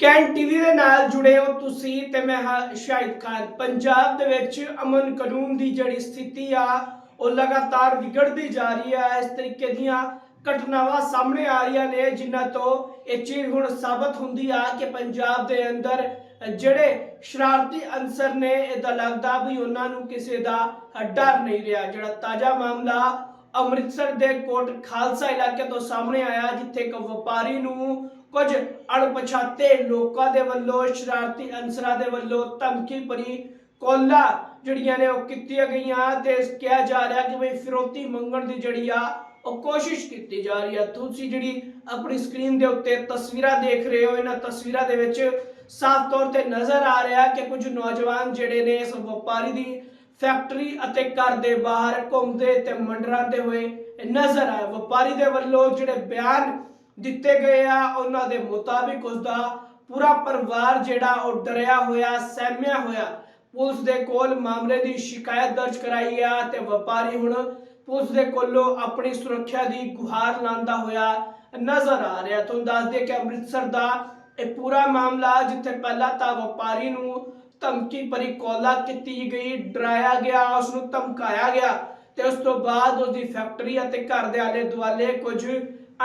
Can TV ਦੇ ਨਾਲ ਜੁੜੇ ਹੋ ਤੁਸੀਂ ਤੇ ਮੈਂ ਹਾਂ ਸ਼ਾਹਿਦ ਖਾਨ। ਪੰਜਾਬ ਦੇ ਵਿੱਚ ਅਮਨ ਕਾਨੂੰਨ ਦੀ ਜਿਹੜੀ ਸਥਿਤੀ ਆ, ਉਹ ਲਗਾਤਾਰ ਵਿਗੜਦੀ ਜਾ ਰਹੀ ਹੈ ਇਸ ਤਰੀਕੇ ਦੀਆਂ ਘਟਨਾਵਾਂ ਸਾਹਮਣੇ ਆ ਰਹੀਆਂ ਨੇ, ਜਿਨ੍ਹਾਂ ਤੋਂ ਇਹ ਚੀਜ਼ ਹੁਣ ਸਾਬਤ ਹੁੰਦੀ ਆ ਕਿ ਪੰਜਾਬ ਦੇ ਅੰਦਰ ਜਿਹੜੇ ਸ਼ਰਾਰਤੀ ਅਨਸਰ ਨੇ, ਇਹਦਾ ਲੱਗਦਾ ਵੀ ਉਹਨਾਂ ਨੂੰ ਕਿਸੇ ਦਾ ਡਰ ਨਹੀਂ ਰਿਹਾ। ਜਿਹੜਾ ਤਾਜ਼ਾ ਮਾਮਲਾ ਅੰਮ੍ਰਿਤਸਰ ਦੇ ਕੋਟ ਖਾਲਸਾ ਇਲਾਕੇ ਤੋਂ ਸਾਹਮਣੇ ਆਇਆ, ਜਿੱਥੇ ਇੱਕ ਵਪਾਰੀ ਨੂੰ ਕੁਝ ਅਣਪਛਾਤੇ ਲੋਕਾਂ ਦੇ ਵੱਲੋਂ, ਸ਼ਰਾਰਤੀ ਅਨਸਰਾਂ ਦੇ ਵੱਲੋਂ ਧਮਕੀ ਭਰੀ ਕੋਲਾ ਜਿਹੜੀਆਂ ਨੇ ਉਹ ਕੀਤੀਆਂ ਗਈਆਂ ਤੇ ਕਿਹਾ ਜਾ ਰਿਹਾ ਕਿ ਬਈ ਫਿਰੋਤੀ ਮੰਗਣ ਦੀ ਜਿਹੜੀ ਆ, ਉਹ ਕੋਸ਼ਿਸ਼ ਕੀਤੀ ਜਾ ਰਹੀ ਆ। ਤੁਸੀਂ ਜਿਹੜੀ ਆਪਣੀ ਸਕਰੀਨ ਦੇ ਉੱਤੇ ਤਸਵੀਰਾਂ ਦੇਖ ਰਹੇ ਹੋ, ਇਹਨਾਂ ਤਸਵੀਰਾਂ ਦੇ ਵਿੱਚ ਸਾਫ਼ ਤੌਰ ਤੇ ਨਜ਼ਰ ਆ ਰਿਹਾ ਕਿ ਕੁਝ ਨੌਜਵਾਨ ਜਿਹੜੇ ਨੇ ਇਸ ਵਪਾਰੀ ਦੀ ਫੈਕਟਰੀ ਅਤੇ ਘਰ ਦੇ ਬਾਹਰ ਘੁੰਮਦੇ ਤੇ ਮੰਡਰਾਉਂਦੇ ਹੋਏ ਨਜ਼ਰ ਆਏ। ਵਪਾਰੀ ਦੇ ਵੱਲੋਂ ਜਿਹੜੇ ਬਿਆਨ ਦਿੱਤੇ ਗਏ ਆ, ਉਹਨਾਂ ਦੇ ਮੁਤਾਬਿਕ ਉਸ ਦਾ ਪੂਰਾ ਪਰਿਵਾਰ ਜਿਹੜਾ ਉਹ ਡਰਿਆ ਹੋਇਆ, ਸਹਿਮਿਆ ਹੋਇਆ। ਪੁਲਿਸ ਦੇ ਕੋਲ ਮਾਮਲੇ ਦੀ ਸ਼ਿਕਾਇਤ ਦਰਜ ਕਰਾਈ ਆ ਤੇ ਵਪਾਰੀ ਹੁਣ ਪੁਲਿਸ ਦੇ ਕੋਲੋਂ ਆਪਣੀ ਸੁਰੱਖਿਆ ਦੀ ਗੁਹਾਰ ਲਾਉਂਦਾ ਹੋਇਆ ਨਜ਼ਰ ਆ ਰਿਹਾ। ਤੁਹਾਨੂੰ ਦੱਸ ਦੇ ਕਿ ਅੰਮ੍ਰਿਤਸਰ ਦਾ ਇਹ ਪੂਰਾ ਮਾਮਲਾ, ਜਿੱਥੇ ਪਹਿਲਾਂ ਤਾਂ ਵਪਾਰੀ ਨੂੰ ਧਮਕੀ ਭਰੀ ਕੋਲਾ ਕੀਤੀ ਗਈ, ਡਰਾਇਆ ਗਿਆ ਉਸ ਨੂੰ ਧਮਕਾਇਆ ਗਿਆ ਤੇ ਉਸ ਤੋਂ ਬਾਅਦ ਉਸ ਦੀ ਫੈਕਟਰੀ ਅਤੇ ਘਰ ਦੇ ਆਲੇ ਦੁਆਲੇ ਕੁਝ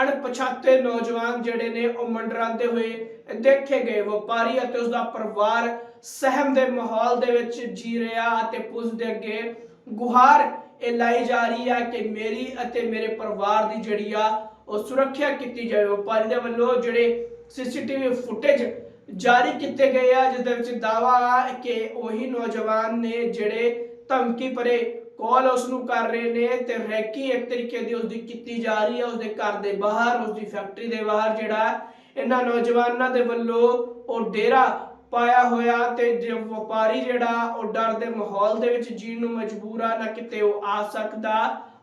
ਅਣਪਛਾਤੇ ਨੌਜਵਾਨ ਜਿਹੜੇ ਨੇ ਉਹ ਮੰਡਰਾਉਂਦੇ ਹੋਏ ਦੇਖੇ ਗਏ। ਵਪਾਰੀ ਅਤੇ ਉਸ ਦਾ ਪਰਿਵਾਰ ਸਹਿਮ ਦੇ ਮਾਹੌਲ ਦੇ ਵਿੱਚ ਜੀ ਰਿਹਾ ਅਤੇ ਪੁਲਿਸ ਦੇ ਅੱਗੇ ਗੁਹਾਰ ਇਹ ਲਾਈ ਜਾ ਰਹੀ ਹੈ ਕਿ ਮੇਰੀ ਅਤੇ ਮੇਰੇ ਪਰਿਵਾਰ ਦੀ ਜਿਹੜੀ ਆ ਉਹ ਸੁਰੱਖਿਆ ਕੀਤੀ ਜਾਵੇ। ਵਪਾਰੀ ਦੇ ਵੱਲੋਂ ਜਿਹੜੇ ਸੀਸੀਟੀਵੀ ਫੁਟੇਜ ਜਾਰੀ ਕੀਤੇ ਗਏ ਆ, ਜਿਸ ਦੇ ਵਿੱਚ ਦਾਵਾ ਆ ਕਿ ਉਹੀ ਨੌਜਵਾਨ ਨੇ ਜਿਹੜੇ ਧਮਕੀ ਭਰੇ ਕਾਲ ਉਸ ਨੂੰ ਕਰ ਰਹੇ ਨੇ ਤੇ ਰੈਕੀ ਇੱਕ ਤਰੀਕੇ ਦੀ ਉਸ ਦੀ ਕੀਤੀ ਜਾ ਰਹੀ ਹੈ ਉਸ ਦੇ ਘਰ ਦੇ ਬਾਹਰ ਉਸ ਦੀ ਫੈਕਟਰੀ ਦੇ ਬਾਹਰ ਜਿਹੜਾ ਇਹਨਾਂ ਨੌਜਵਾਨਾਂ ਦੇ ਵੱਲੋਂ ਉਹ ਡੇਰਾ ਪਾਇਆ ਹੋਇਆ ਤੇ ਜੇ ਵਪਾਰੀ ਜਿਹੜਾ ਉਹ ਡਰ ਦੇ ਮਾਹੌਲ ਦੇ ਵਿੱਚ ਜੀਣ ਨੂੰ ਮਜਬੂਰ ਆ, ਨਾ ਕਿਤੇ ਉਹ ਆ ਸਕਦਾ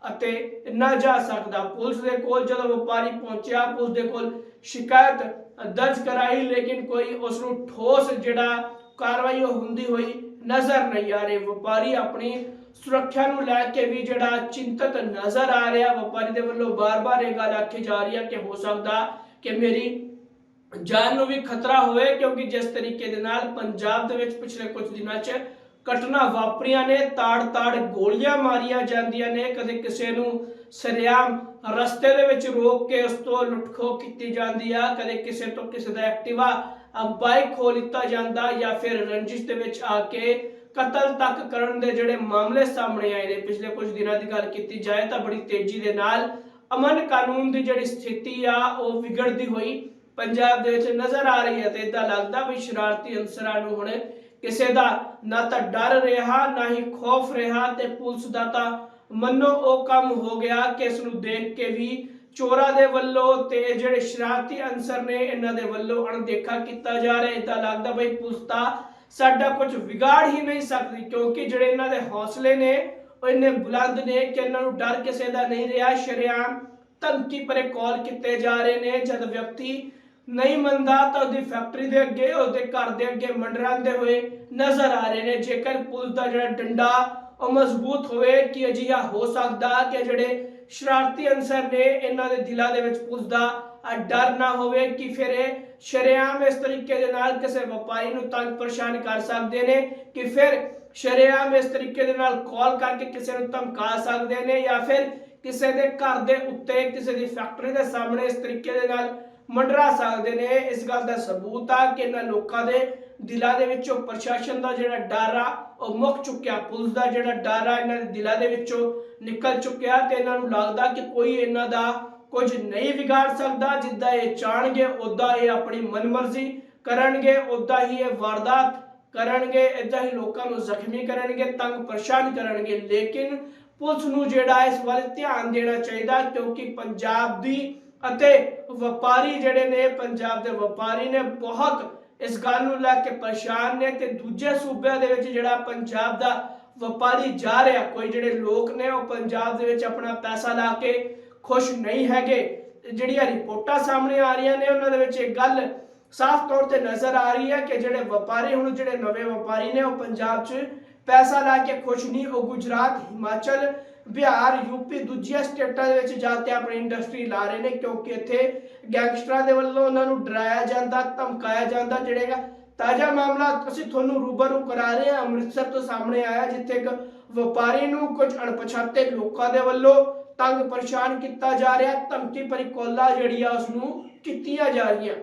ਅਤੇ ਨਾ ਜਾ ਸਕਦਾ। ਪੁਲਿਸ ਦੇ ਕੋਲ ਜਦੋਂ ਵਪਾਰੀ ਪਹੁੰਚਿਆ, ਪੁਲਿਸ ਦੇ ਕੋਲ ਸ਼ਿਕਾਇਤ ਦਰਜ ਕਰਾਈ, ਲੇਕਿਨ ਕੋਈ ਉਸ ਨੂੰ ਠੋਸ ਜਿਹੜਾ ਕਾਰਵਾਈ ਹੁੰਦੀ ਹੋਈ ਨਜ਼ਰ ਨਹੀਂ ਆ ਰਹੀ। ਵਪਾਰੀ ਆਪਣੀ ਸੁਰੱਖਿਆ ਨੂੰ ਲੈ ਕੇ ਵੀ ਜਿਹੜਾ ਚਿੰਤਤ ਨਜ਼ਰ ਆ ਰਿਹਾ, ਵਪਾਰੀ ਦੇ ਵੱਲੋਂ ਬਾਰ-ਬਾਰ ਇਹ ਗੱਲ ਆਖੀ ਜਾ ਰਹੀ ਹੈ ਕਿ ਹੋ ਸਕਦਾ ਕਿ ਮੇਰੀ ਜਾਨ ਨੂੰ ਵੀ ਖਤਰਾ ਹੋਵੇ, ਕਿਉਂਕਿ ਜਿਸ ਤਰੀਕੇ ਦੇ ਨਾਲ ਪੰਜਾਬ ਦੇ ਵਿੱਚ ਪਿਛਲੇ ਕੁਝ ਦਿਨਾਂ 'ਚ ਘਟਨਾ ਵਾਪਰੀਆਂ ਨੇ, ਤਾੜ-ਤਾੜ ਗੋਲੀਆਂ ਮਾਰੀਆਂ ਜਾਂਦੀਆਂ ਨੇ, ਕਦੇ ਕਿਸੇ ਨੂੰ ਸਰਿਆਮ ਰਸਤੇ ਦੇ ਵਿੱਚ ਰੋਕ ਕੇ ਉਸ ਤੋਂ ਲੁੱਟਖੋ ਕੀਤੀ ਜਾਂਦੀ ਆ, ਕਦੇ ਕਿਸੇ ਤੋਂ ਕਿਸੇ ਦਾ ਐਕਟਿਵਾ ਬਾਈਕ ਖੋ ਲਿੱਤਾ ਜਾਂਦਾ ਜਾਂ ਫਿਰ ਰੰਜਿਸ਼ ਦੇ ਵਿੱਚ ਆ ਕੇ ਕਤਲ ਤੱਕ ਕਰਨ ਦੇ ਜਿਹੜੇ ਮਾਮਲੇ ਸਾਹਮਣੇ ਆਏ ਨੇ। ਪਿਛਲੇ ਕੁਝ ਦਿਨਾਂ ਦੀ ਗੱਲ ਕੀਤੀ ਜਾਏ ਤਾਂ ਬੜੀ ਤੇਜ਼ੀ ਦੇ ਨਾਲ ਅਮਨ ਕਾਨੂੰਨ ਦੀ ਜਿਹੜੀ ਸਥਿਤੀ ਆ, ਉਹ ਵਿਗੜਦੀ ਹੋਈ ਪੰਜਾਬ ਦੇ ਵਿੱਚ ਨਜ਼ਰ ਆ ਰਹੀ ਹੈ ਤੇ ਇਦਾਂ ਲੱਗਦਾ ਵੀ ਸ਼ਰਾਰਤੀ ਅਨਸਰਾਂ ਨੂੰ ਹੁਣ ਕਿਸੇ ਦਾ ਨਾ ਤਾਂ ਡਰ ਰਿਹਾ, ਨਾ ਹੀ ਖੌਫ ਰਿਹਾ ਤੇ ਪੁਲਿਸ ਦਾ ਤਾਂ ਮੰਨੋ ਉਹ ਕੰਮ ਹੋ ਗਿਆ ਕਿ ਇਸ ਨੂੰ ਦੇਖ ਕੇ ਵੀ ਚੋਰਾਂ ਦੇ ਵੱਲੋਂ ਤੇ ਜਿਹੜੇ ਸ਼ਰਾਰਤੀ ਅਨਸਰ ਨੇ ਇਹਨਾਂ ਦੇ ਵੱਲੋਂ ਅਣਦੇਖਾ ਕੀਤਾ ਜਾ ਰਿਹਾ। ਇਦਾਂ ਲੱਗਦਾ ਬਈ ਪੁਲਿਸ ਤਾਂ ਸਾਡਾ ਕੁਝ ਵਿਗਾੜ ਹੀ ਨਹੀਂ ਸਕਦੀ ਕਿਉਂਕਿ ਜਿਹੜੇ ਇਹਨਾਂ ਦੇ ਹੌਸਲੇ ਨੇ, ਉਹ ਇੰਨੇ ਬੁਲੰਦ ਨੇ ਕਿ ਇਹਨਾਂ ਨੂੰ ਡਰ ਕਿਸੇ ਦਾ ਨਹੀਂ ਰਿਹਾ। ਸ਼ਰਿਆਮ ਧਮਕੀ ਪਰੇ ਕਾਲ ਕੀਤੇ ਜਾ ਰਹੇ ਨੇ। ਜਦ ਵਿਅਕਤੀ ਨਹੀਂ ਮੰਨਦਾ ਤਾਂ ਉਹਦੀ ਫੈਕਟਰੀ ਦੇ ਅੱਗੇ, ਉਹਦੇ ਘਰ ਦੇ ਅੱਗੇ ਮੰਡਰਾਉਂਦੇ ਹੋਏ ਨਜ਼ਰ ਆ ਰਹੇ ਨੇ। ਜੇਕਰ ਪੁਲਿਸ ਦਾ ਜਿਹੜਾ ਡੰਡਾ ਉਹ ਮਜ਼ਬੂਤ ਹੋਵੇ ਕਿ ਅਜਿਹਾ ਹੋ ਸਕਦਾ ਕਿ ਜਿਹੜੇ ਸ਼ਰਾਰਤੀ ਅਨਸਰ ਨੇ, ਇਹਨਾਂ ਦੇ ਦਿਲਾਂ ਦੇ ਵਿੱਚ ਪੁਲਿਸ ਦਾ ਡਰ ਨਾ ਹੋਵੇ ਕਿ ਫਿਰ ਇਹ ਸ਼ਰੇਆਮ ਇਸ ਤਰੀਕੇ ਦੇ ਨਾਲ ਕਿਸੇ ਵਪਾਰੀ ਨੂੰ ਤੰਗ ਪਰੇਸ਼ਾਨ ਕਰ ਸਕਦੇ ਨੇ, ਕਿ ਫਿਰ ਸ਼ਰੇਆਮ ਇਸ ਤਰੀਕੇ ਦੇ ਨਾਲ ਕਾਲ ਕਰਕੇ ਕਿਸੇ ਨੂੰ ਧਮਕਾ ਸਕਦੇ ਨੇ ਜਾਂ ਫਿਰ ਕਿਸੇ ਦੇ ਘਰ ਦੇ ਉੱਤੇ, ਕਿਸੇ ਦੀ ਫੈਕਟਰੀ ਦੇ ਸਾਹਮਣੇ ਇਸ ਤਰੀਕੇ ਦੇ ਨਾਲ ਮੰਡਰਾ ਸਕਦੇ ਨੇ। ਇਸ ਗੱਲ ਦਾ ਸਬੂਤ ਆ ਕਿ ਇਹਨਾਂ ਲੋਕਾਂ ਦੇ ਦਿਲਾਂ ਦੇ ਵਿੱਚੋਂ ਪ੍ਰਸ਼ਾਸਨ ਦਾ ਜਿਹੜਾ ਡਰ ਆ, ਉਹ ਮੁੱਕ ਚੁੱਕਿਆ। ਪੁਲਿਸ ਦਾ ਜਿਹੜਾ ਡਰ ਆ, ਇਹਨਾਂ ਦੇ ਦਿਲਾਂ ਦੇ ਵਿੱਚੋਂ ਨਿਕਲ ਚੁੱਕਿਆ ਤੇ ਇਹਨਾਂ ਨੂੰ ਲੱਗਦਾ ਕਿ ਕੋਈ ਇਹਨਾਂ ਦਾ ਕੁਝ ਨਹੀਂ ਵਿਗਾੜ ਸਕਦਾ। ਜਿੱਦਾਂ ਇਹ ਚਾਹਣਗੇ ਉਦਾਂ ਇਹ ਆਪਣੀ ਮਨਮਰਜ਼ੀ ਕਰਨਗੇ ਉਦਾਂ ਹੀ ਇਹ ਵਾਰਦਾਤ ਕਰਨਗੇ ਇਦਾਂ ਹੀ ਲੋਕਾਂ ਨੂੰ ਜ਼ਖਮੀ ਕਰਨਗੇ, ਤੰਗ ਪਰੇਸ਼ਾਨ ਕਰਨਗੇ। ਲੇਕਿਨ ਪੁਲਿਸ ਨੂੰ ਜਿਹੜਾ ਇਸ ਵੱਲ ਧਿਆਨ ਦੇਣਾ ਚਾਹੀਦਾ, ਕਿਉਂਕਿ ਪੰਜਾਬ ਦੀ ਅਤੇ ਵਪਾਰੀ ਜਿਹੜੇ ਨੇ, ਪੰਜਾਬ ਦੇ ਵਪਾਰੀ ਨੇ ਬਹੁਤ ਇਸ ਗੱਲ ਨੂੰ ਲੈ ਕੇ ਪਰੇਸ਼ਾਨ ਨੇ ਤੇ ਦੂਜੇ ਸੂਬਿਆਂ ਦੇ ਵਿੱਚ ਜਿਹੜਾ ਪੰਜਾਬ ਦਾ ਵਪਾਰੀ ਜਾ ਰਿਹਾ, ਕੋਈ ਜਿਹੜੇ ਲੋਕ ਨੇ ਉਹ ਪੰਜਾਬ ਦੇ ਵਿੱਚ ਆਪਣਾ ਪੈਸਾ ਲਾ ਕੇ ਖੁਸ਼ ਨਹੀਂ ਹੈਗੇ। ਜਿਹੜੀਆਂ ਰਿਪੋਰਟਾਂ ਸਾਹਮਣੇ ਆ ਰਹੀਆਂ ਨੇ, ਉਹਨਾਂ ਦੇ ਵਿੱਚ ਇਹ ਗੱਲ ਸਾਫ਼ ਤੌਰ ਤੇ ਨਜ਼ਰ ਆ ਰਹੀ ਹੈ ਕਿ ਜਿਹੜੇ ਵਪਾਰੀ, ਹੁਣ ਜਿਹੜੇ ਨਵੇਂ ਵਪਾਰੀ ਨੇ, ਉਹ ਪੰਜਾਬ 'ਚ ਪੈਸਾ ਲਾ ਕੇ ਖੁਸ਼ ਨਹੀਂ। ਉਹ ਗੁਜਰਾਤ, ਹਿਮਾਚਲ ਬਿਹਾਰ ਯੂਪੀ ਦੂਜੀਆਂ ਸਟੇਟਾਂ ਦੇ ਵਿੱਚ ਜਾ ਕੇ ਆਪਣੀ ਇੰਡਸਟਰੀ ਲਾ ਰਹੇ ਨੇ ਕਿਉਂਕਿ ਇੱਥੇ ਗੈਂਗਸਟਰਾਂ ਦੇ ਵੱਲੋਂ ਉਹਨਾਂ ਨੂੰ ਡਰਾਇਆ ਜਾਂਦਾ, ਧਮਕਾਇਆ ਜਾਂਦਾ ਜਿਹੜੇਗਾ ਤਾਜ਼ਾ ਮਾਮਲਾ ਅਸੀਂ ਤੁਹਾਨੂੰ ਰੂਬਰੂ ਕਰਾ ਰਹੇ ਹਾਂ, ਅੰਮ੍ਰਿਤਸਰ ਤੋਂ ਸਾਹਮਣੇ ਆਇਆ, ਜਿੱਥੇ ਇੱਕ ਵਪਾਰੀ ਨੂੰ ਕੁਝ ਅਣਪਛਾਤੇ ਲੋਕਾਂ ਦੇ ਵੱਲੋਂ ਤੰਗ ਪਰੇਸ਼ਾਨ ਕੀਤਾ ਜਾ ਰਿਹਾ, ਧਮਕੀ ਭਰੀ ਜਿਹੜੀ ਆ ਉਸ ਨੂੰ ਕੀਤੀਆਂ ਜਾ ਰਹੀਆਂ।